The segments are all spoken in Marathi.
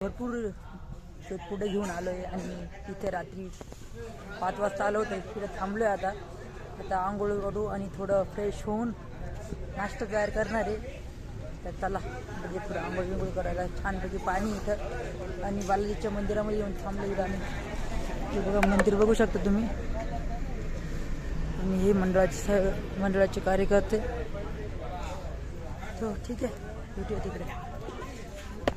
भरपूर शोध पुढे घेऊन आलो आहे आणि इथे रात्री पाच वाजता आलो होतो तिथे थांबलो आहे आता. आता आंघोळ करू आणि थोडं फ्रेश होऊन नाश्ता तयार करणार आहे. तर चला म्हणजे थोडं आंघोळ विंघोळ करायला छानपैकी पाणी इथं. आणि बालाजीच्या मंदिरामध्ये येऊन थांबलो इथं आम्ही. हे बघा मंदिर बघू शकता तुम्ही. आणि हे मंडळाचे स मंडळाचे कार्यकर्ते. तो ठीक आहे. भेटूया तिकडे.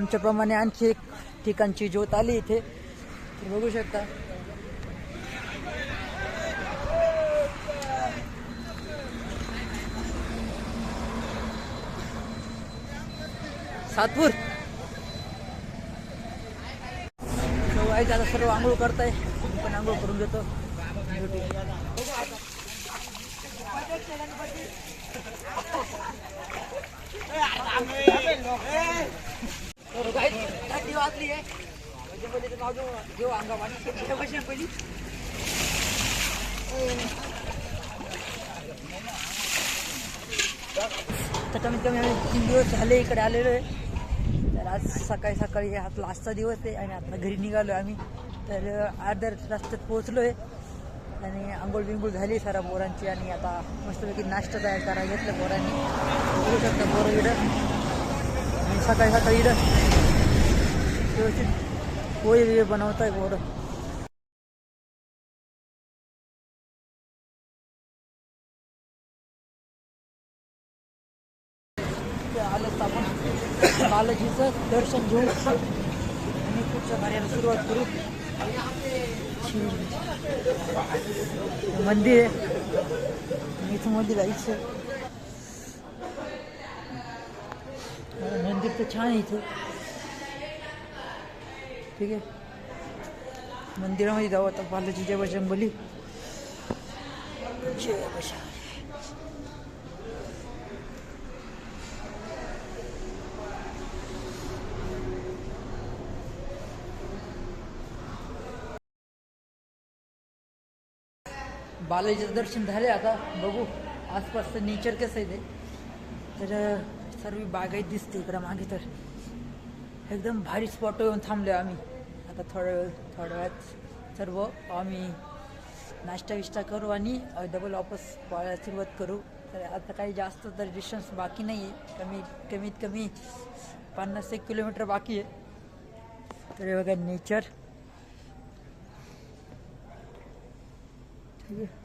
आमच्याप्रमाणे आणखी एक ठिकाणची ज्योत आली इथे. बघू शकता. सातपूर. हो, आता सर्व आंघोळ करताय. पण आंघोळ करून घेतो. भेटूया. वाचली guys, आहे त्याच्यामध्ये नाव घेऊ- घेऊ पहिली तर कमीत कमी आम्ही तीन दिवस झाले इकडे आलेलो आहे. तर आज सकाळी सकाळी हा लास्टचा दिवस आहे आणि आता घरी निघालो आम्ही. तर अर्ध्या रस्त्यात पोहोचलो आहे आणि आंघोळ बिंघोळ झाली सारा बोरांची आणि आता मस्तपैकी नाश्ता तयार करायला घेतलं बोरांनी बघू शकता बोरं इडं आणि सकाळी सकाळी इडं व्यवस्थित पोहे बिहे बनवत आहे बोरं। आपण बालाजीचं दर्शन घेऊ आणि पुढच्या कार्याला सुरुवात करू। मंदिर आहे इथं मंदिर जायचं मंदिर तर छान आहे इथं ठीक आहे. मंदिरामध्ये जाऊ आता बालाजी जय बजरंगबली जय बजरंग बालाजीचं दर्शन झाले आता बघू. आसपासचं नेचर कसं आहे ते. तर सर्व बागायत दिसते इकडं मागे तर. एकदम भारी स्पॉट येऊन थांबलो आम्ही. आता थोड्या वेळ थोड्या वेळात सर्व आम्ही नाश्ता विष्टा करू आणि डबल वापस पळायला सुरुवात करू. तर आता काही जास्त तर डिस्टन्स बाकी नाही आहे कमी कमीत कमी पन्नास एक किलोमीटर बाकी आहे. तर हे बघा नेचर ठीक आहे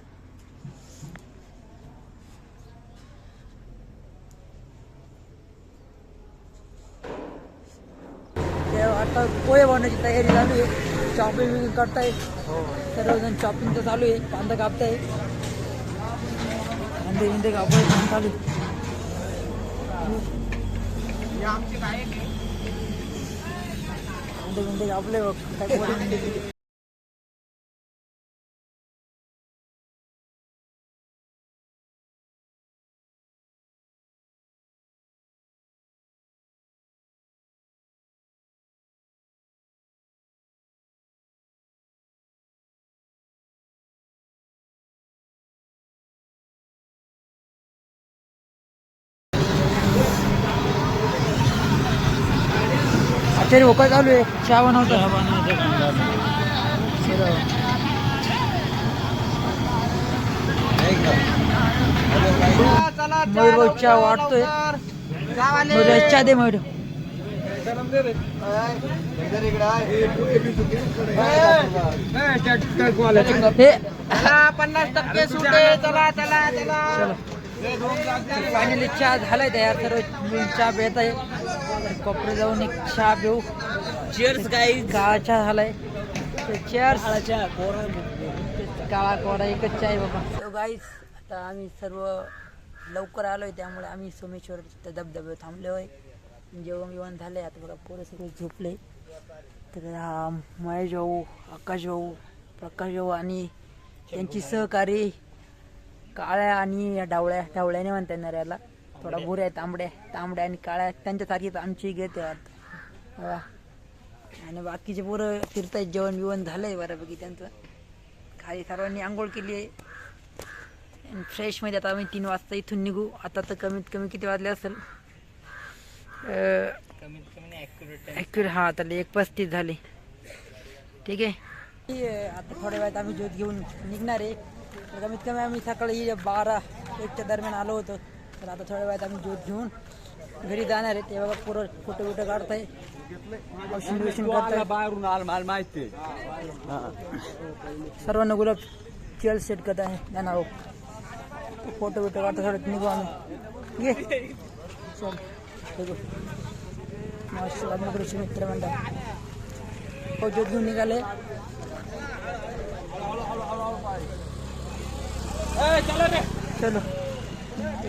ते आता पोहे बनवायची तयारी चालू आहे. चॉपिंग बिपिंग करताय. सर्वजण चॉपिंग तर चालू आहे. कांदा कापताय. कांदे बिंदे कापाय चालू आहे. कांदे बिंदे कापले बघ. आचार्य भोका चालू आहे चहा बनवतो मयूर चहा वाटतोय मयूर चहा दे मयूर हे पन्नास टक्के सुटे चला चला चला फायनली चहा झालाय तयार सर्व चहा पित आहे कोपरे जाऊन एक चहा पिऊ. चिअर्स गाई काळा चहा झालाय. चेअर्स काळा कोरा एकच चहा आहे बाबा. गाईस आता आम्ही सर्व लवकर आलो आहे त्यामुळे आम्ही सोमेश्वर धबधब्यावर थांबलो आहे जेवण बिवण झाले आता बघा पोरं सगळे झोपले. तर महेश भाऊ आकाश भाऊ प्रकाश भाऊ आणि त्यांची सहकारी काळ्या आणि डावळ्या डावळ्याने म्हणता येणार याला. थोडा भुऱ्या तांबड्या तांबड्या आणि काळ्या त्यांच्यासारखीच आमची घेते बघा आणि बाकीचे पोरं फिरतायत जेवण बिवण झालंय बऱ्यापैकी त्यांचं. खाली सर्वांनी आंघोळ केली आहे. फ्रेशमध्ये आता आम्ही तीन वाजता इथून निघू. आता तर कमीत कमी किती वाजले असेल? ॲक्युरेट हा आता एक पस्तीस झाले. ठीक आहे आता थोड्या वेळात आम्ही ज्योत घेऊन निघणार आहे. कमीत कमी आम्ही सकाळी बारा एकच्या दरम्यान आलो होतो. तर आता थोड्या वेळात आम्ही ज्योत घेऊन घरी जाणार आहे. ते बघा पुरं फोटो बिटो काढताय. औषध बिषण करताय. बाहेरून आल मला माहिती सर्वांना गुलाब चेअर सेट करत आहे. जाणार फोटो बिटो काढता थोडं निघू आम्ही. ये. चल. लग्नकृषी मित्र मंडळ. हो ज्योत घेऊन निघाले. चलो.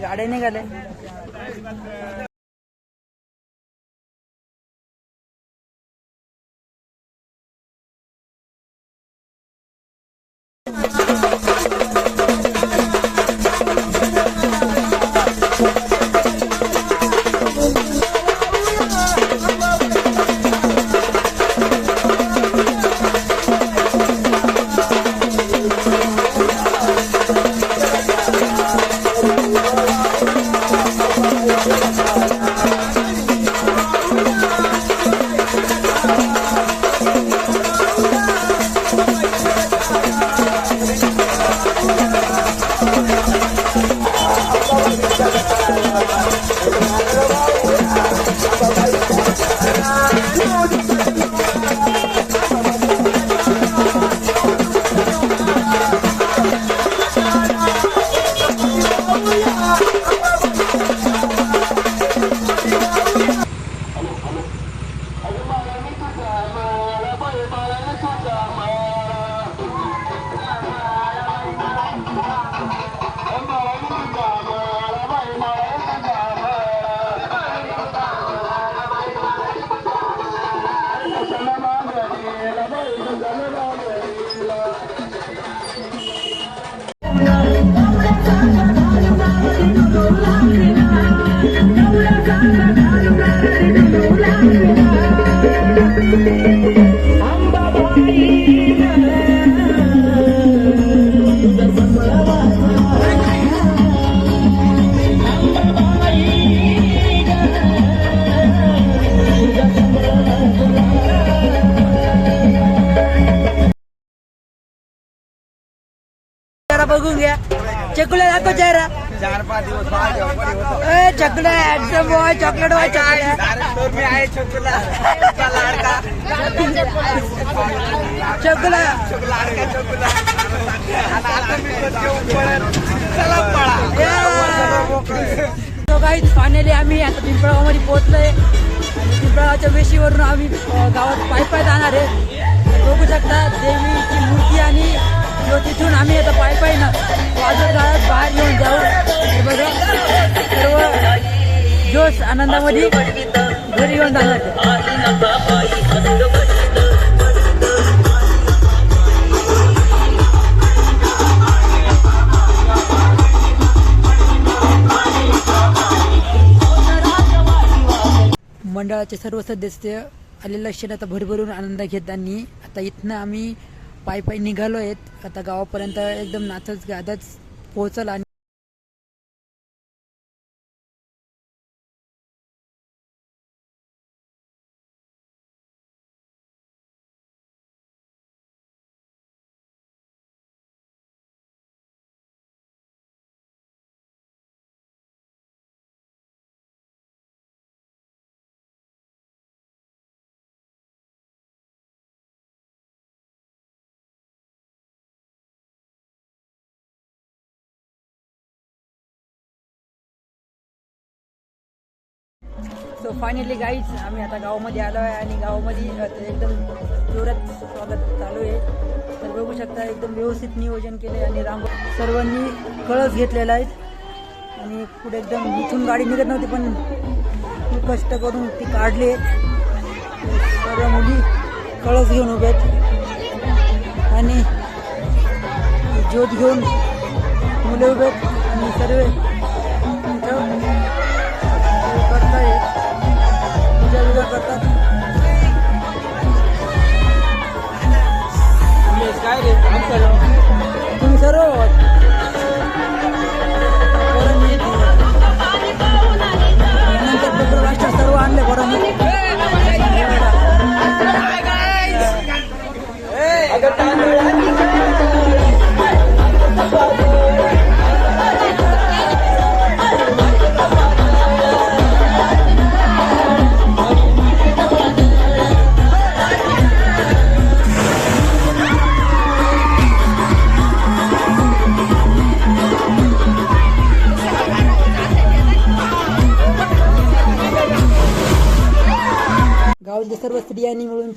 गाड्या निघाले. बघून घ्या. चकुल्या दाखव चेहरा. चार पाच दिवस. A handsome boy chocolate boy तर मी आहे लाडका. लाडका. आता मी. चला पळा. तो फायनली आम्ही आता पिंपळगावमध्ये पोहोचलोय पिंपळगावच्या वेशीवरून आम्ही गावात पाय पाय जाणार आहे बघू शकता देवीची मूर्ती आणि जो तिथून आम्ही आता पाय पाय ना वाजत गावात बाहेर येऊन जाऊ. हे बघा. सर्व जोश आनंदामध्ये घरी येऊन जाणार मंडळाचे सर्व सदस्य आले क्षण आता भरभरून आनंद घेताना आता इथनं आम्ही पायी पायी निघालो आहेत आता गावापर्यंत एकदम नाचत गादच पोहोचल आणि सो फायनली गाईज आम्ही आता गावामध्ये आलो आहे आणि गावामध्ये एकदम जोरात स्वागत चालू आहे. तर बघू शकता एकदम व्यवस्थित नियोजन केले आणि राम सर्वांनी कळस घेतलेला आहे. आणि पुढे एकदम इथून गाडी निघत नव्हती पण खूप कष्ट करून ती काढली. सर्व मुली कळस घेऊन उभे आहेत. आणि ज्योत घेऊन मुले उभे आहेत. आणि सर्व Misguided. I'm sorry.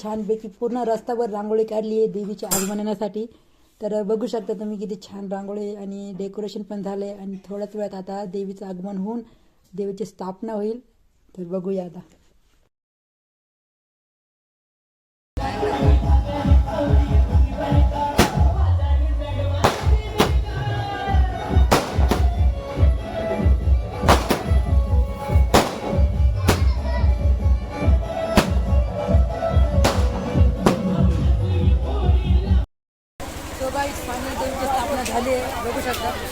छानपैकी पूर्ण रस्त्यावर रांगोळी काढली आहे देवीच्या आगमनासाठी. तर बघू शकता तुम्ही किती छान रांगोळी आणि डेकोरेशन पण झाले आणि थोड्याच वेळात आता देवीचं आगमन होऊन देवीची स्थापना होईल. तर बघूया आता. आहे बघू शकता